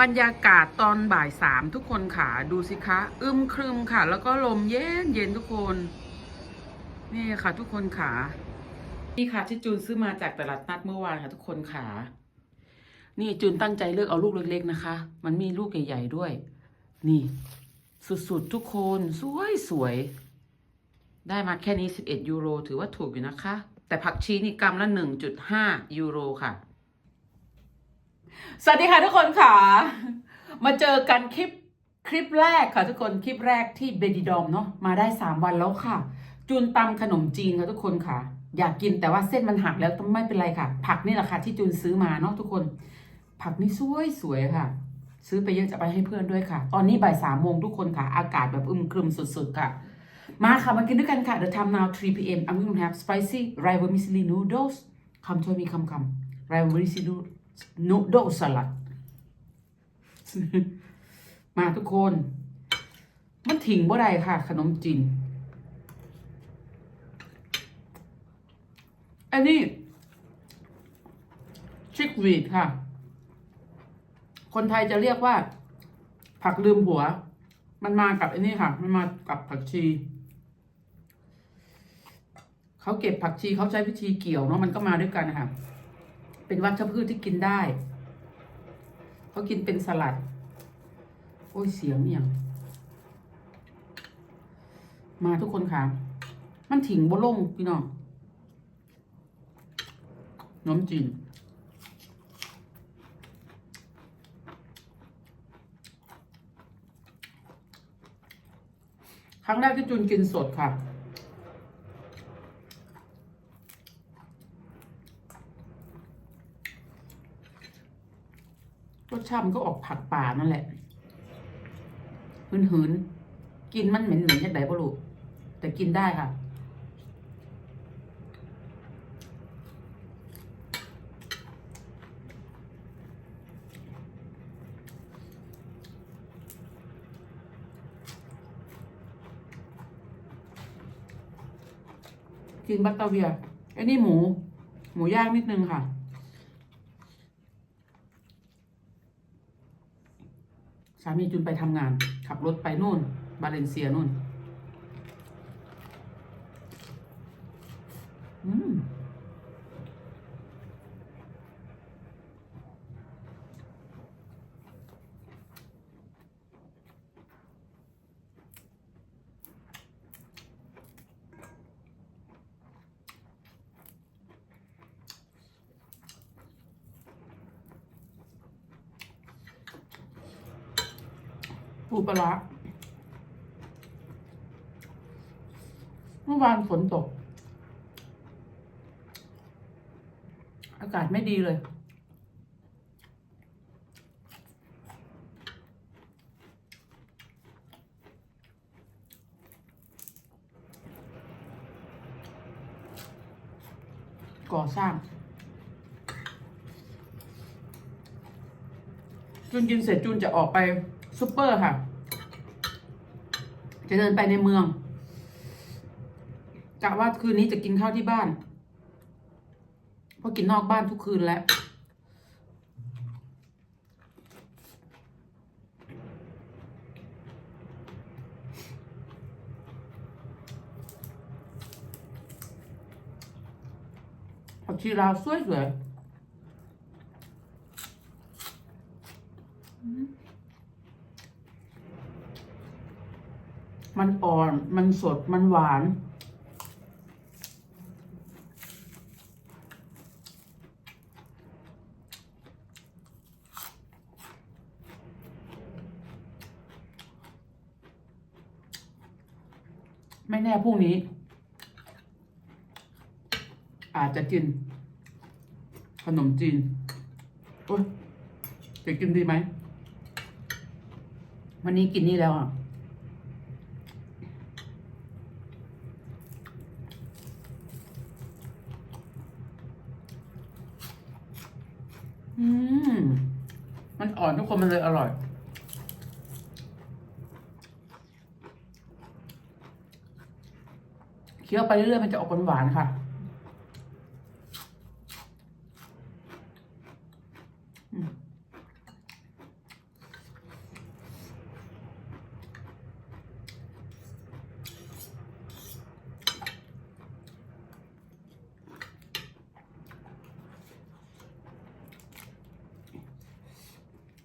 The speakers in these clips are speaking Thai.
บรรยากาศตอนบ่ายสามทุกคนค่ะ ดูสิคะ อึมครึมค่ะ แล้วก็ลมเย็นเย็นทุกคน นี่ค่ะ ทุกคนค่ะ นี่ค่ะที่จูนซื้อมาจากตลาดนัดเมื่อวานค่ะ ทุกคนค่ะ นี่จูนตั้งใจเลือกเอาลูกเล็ก ๆ นะคะ มันมีลูกใหญ่ ๆ ด้วย นี่ สุด ๆ ทุกคน สวยสวยๆได้มาแค่นี้ 11 ยูโร ถือว่าถูกอยู่นะคะ แต่ผักชีนี่กรัมละ 1.5 ยูโรค่ะ สวัสดีค่ะทุกคนค่ะ มาเจอกันคลิปคลิปแรกค่ะทุกคนคลิปแรกที่เบดีดอมเนาะมาได้3วันแล้วค่ะ จูนตำขนมจีนค่ะทุกคนค่ะ อยากกินแต่ว่าเส้นมันหักแล้วต้องไม่เป็นไรค่ะ ผักนี่แหละค่ะที่จูนซื้อมาเนาะทุกคน ผักนี่สวยสวยๆค่ะ ซื้อไปเยอะจะไปให้เพื่อนด้วยค่ะ ตอนนี้บ่ายสามโมงทุกคนค่ะ อากาศแบบอึมครึมสุดๆค่ะ มาค่ะมากินด้วยกันค่ะ The time now 3 p.m. I'm going to have spicy rice vermicelli noodles come to me come come rice vermicelli noodle salad มาทุกคน มันถิงบ่ได้ค่ะ ขนมจีนอันนี้ชิควีดค่ะ คนไทยจะเรียกว่า ผักลืมหัว มันมากับอันนี้ค่ะ มันมากับผักชีเขาเก็บผักชีเขาใช้วิธีเกี่ยวเนาะมันก็มาด้วยกันนะคะ เป็นวัชพืชที่กินได้เขากินเป็นสลัด โอ้ยเสียงเนี่ยมาทุกคนค่ะ มันถิงบ่ลงพี่น้องน้ำจีนครั้งแรกที่จูนกินสดค่ะ รส ชาติมันก็ออกผักป่านั่นแหละหืนหืนกินมันเหม็นเหม็นๆจากไหนก็รู้แต่กินได้ค่ะ กินบัตเตอร์เวียร์ไอ้นี่หมู หมูย่างนิดนึงค่ะ สามีจุนไปทำงาน ขับรถไปนู่น บาเลนเซียนู่น อืม ปูปลาร้าเมื่อวานฝนตก อากาศไม่ดีเลยก่อสร้างจูนกินเสร็จจูนจะออกไป ซูเปอร์ค่ะ จะเดินไปในเมืองกะว่าคืนนี้จะกินข้าวที่บ้าน เพราะกินนอกบ้านทุกคืนแล้ว ผักชีลาวสวยสวยๆ มันอ่อน มันสด มันหวาน ไม่แน่พรุ่งนี้ อาจจะกิน ขนมจีน โอ้ยจะกินดีไหม วันนี้กินนี่แล้วอะ อืม มันอ่อนทุกคนมันเลยอร่อย เคี้ยวไปเรื่อยๆมันจะออกหวานๆค่ะ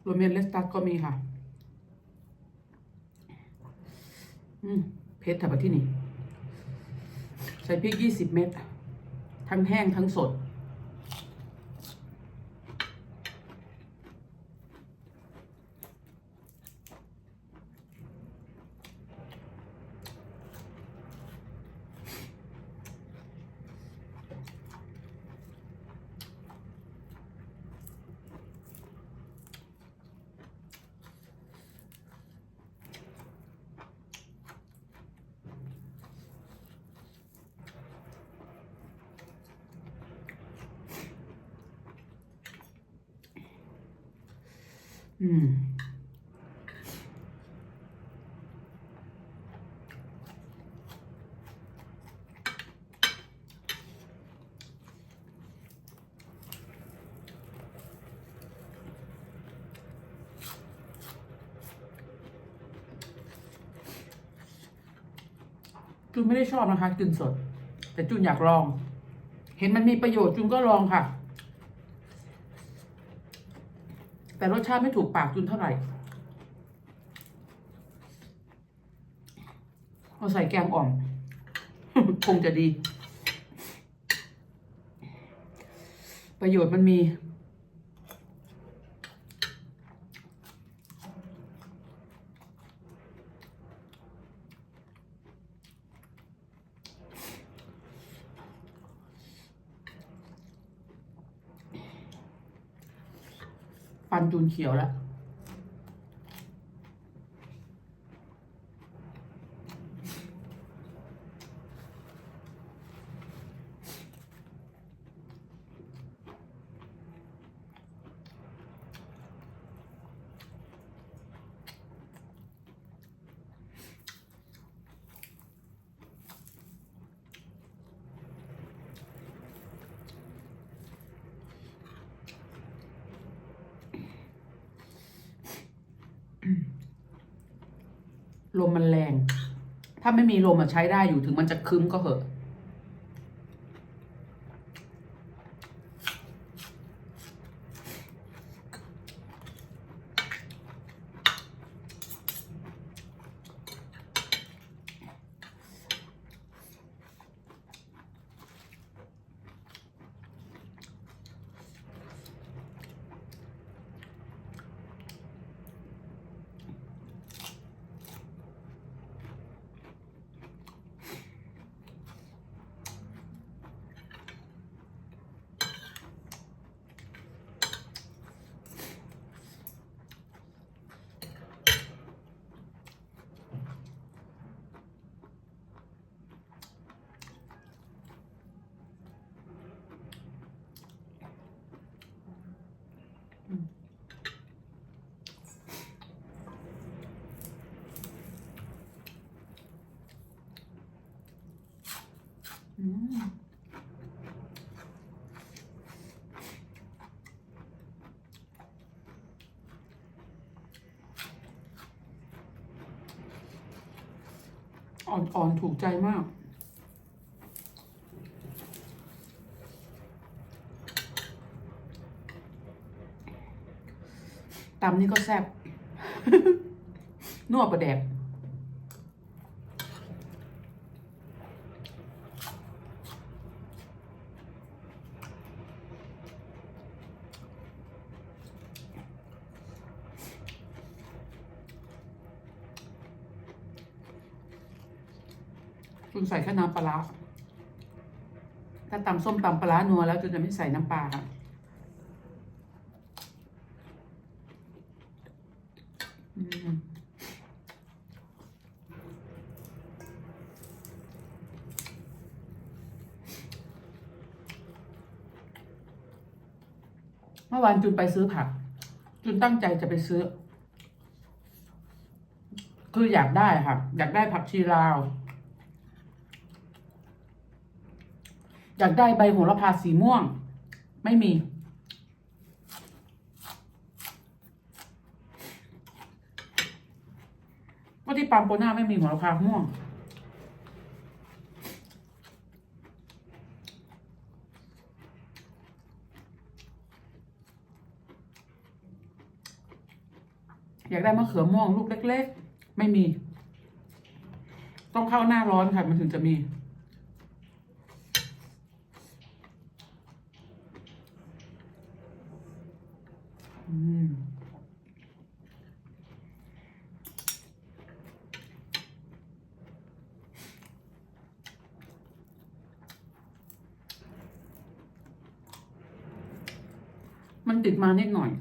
โรเมนเลสตัสก็มีค่ะ อืมเพชรถับที่นี่ ใส่พริกยี่สิบเม็ดทั้งแห้งทั้งสด อืมจูนไม่ได้ชอบนะคะกึ่นสด แต่จูนอยากลอง เห็นมันมีประโยชน์จูนก็ลองค่ะ แต่รสชาติไม่ถูกปากจุนเท่าไหร่เราใส่แกงอ่อม คงจะดี ประโยชน์มันมี ฟันจูนเขียวแล้ว ลมมันแรง ถ้าไม่มีลมอะใช้ได้อยู่ถึงมันจะคึ้มก็เหอะ อืม อ่อนๆถูกใจมาก ตำนี่ก็แซ่บนวดประแดก จุนใส่แค่น้ำปลาถ้าตำส้มตำปลานัวแล้วจุนจะไม่ใส่น้ำปลาค่ะเมื่อวานจุนไปซื้อผัก จุนตั้งใจจะไปซื้อ คืออยากได้ค่ะ อยากได้ผักชีลาว อยากได้ใบโหระพาสีม่วง ไม่มี ว่าที่ปั๊มโปน่าไม่มีโหระพาม่วง อยากได้มะเขือม่วงลูกเล็ก ๆ ไม่มี ต้องเข้าหน้าร้อนค่ะมันถึงจะมี อืม มันติดมานิดหน่อย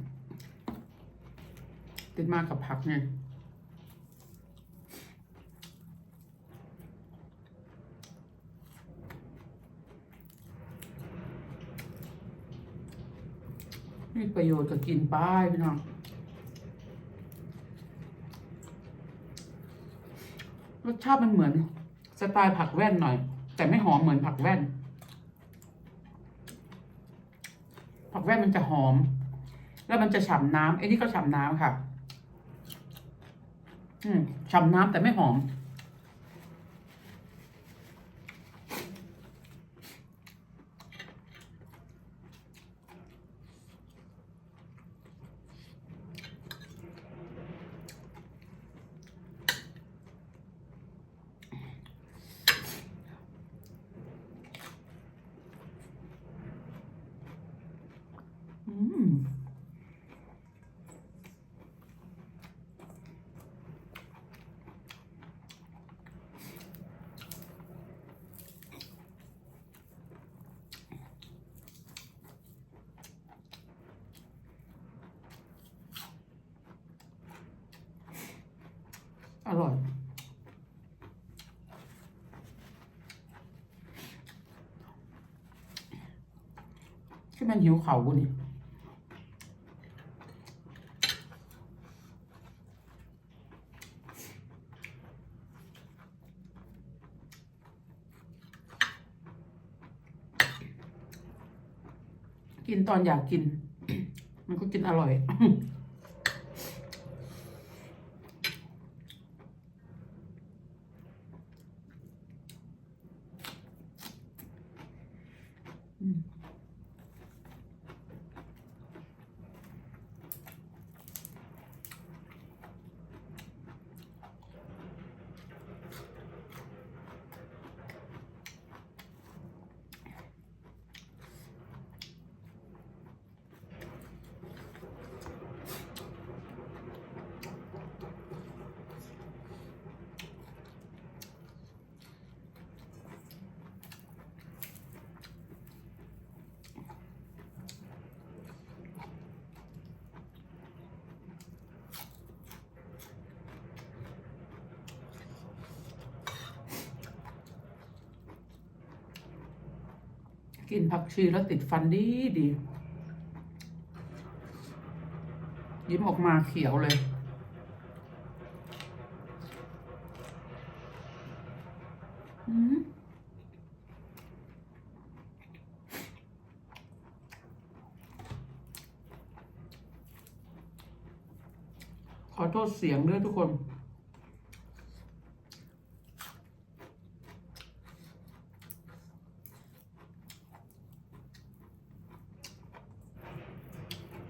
ติดมากับผักไงมีประโยชน์กับกินป้ายพี่น้องรสชาติมันเหมือน สไตล์ผักแว่นหน่อย แต่ไม่หอมเหมือนผักแว่น ผัก แว่นมันจะหอม แล้วมันจะฉ่ำน้ำไอ้นี่ก็ฉ่ำน้ำค่ะ อืมฉ่ำน้ำแต่ไม่หอม อืม อร่อย ที่มันหิวเขาบุนี่กินตอนอยากกิน มันก็กินอร่อย กินผักชีแล้วติดฟันดีดี ยิ้มออกมาเขียวเลย อืมขอโทษเสียงด้วยทุกคน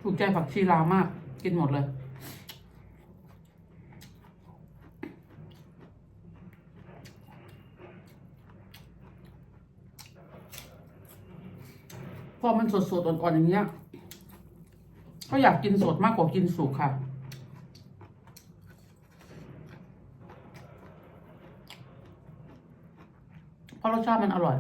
ถูกใจผักชีลาวมาก กินหมดเลย พอมันสดๆอ่อนๆอย่างเงี้ย ก็อยากกินสดมากกว่ากินสุกค่ะเพราะรสชาติมันอร่อย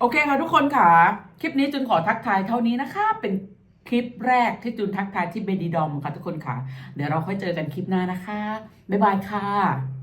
โอเคค่ะทุกคนค่ะ คลิปนี้จุนขอทักทายเท่านี้นะคะ เป็นคลิปแรกที่จุนทักทายที่เบดีดอมค่ะทุกคนค่ะ เดี๋ยวเราค่อยเจอกันคลิปหน้านะคะ บ๊ายบายค่ะ